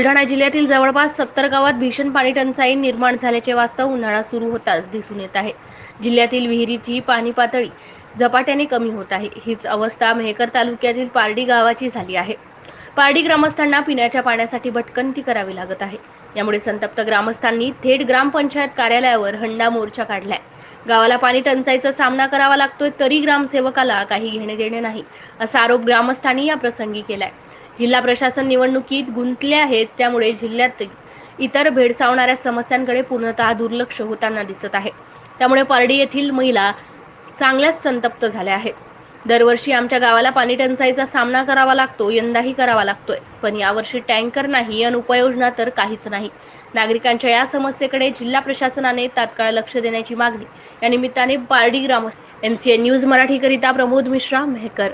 बुलढाणा जिल्ह्यातील जवळपास सत्तर गावात भीषण पाणी टंचाई निर्माण झाल्याचे वास्तव उन्हाळा सुरू होताच दिसून येत आहे. जिल्ह्यातील विहिरीची पाणी पातळी झपाट्याने कमी होत आहे. हीच अवस्था मेहकर तालुक्यातील पारडी गावाची झाली आहे. पारडी ग्रामस्थांना पिण्याच्या पाण्यासाठी भटकंती करावी लागत आहे. यामुळे संतप्त ग्रामस्थांनी थेट ग्रामपंचायत कार्यालयावर हंडा मोर्चा काढलाय. गावाला पाणी टंचाईचा सामना करावा लागतोय तरी ग्रामसेवकाला काही घेणे देणे नाही असा आरोप ग्रामस्थांनी या प्रसंगी केलाय. जिल्हा प्रशासन निवडणुकीत गुंतले आहेत त्यामुळे जिल्ह्यात इतर भेडसावणाऱ्या समस्यांकडे पूर्णतः दुर्लक्ष होताना दिसत आहे. त्यामुळे पारडी येथील महिला चांगल्याच संतप्त झाल्या आहेत. दरवर्षी आमच्या गावाला पाणी टंचाईचा सामना करावा लागतो यंदाही करावा लागतोय. पण यावर्षी टँकर नाही आणि उपाययोजना तर काहीच नाही. नागरिकांच्या या समस्येकडे जिल्हा प्रशासनाने तात्काळ लक्ष देण्याची मागणी. या निमित्ताने पारडी ग्रामस्थ एमसीएन न्यूज मराठीकरिता प्रमोद मिश्रा मेहकर.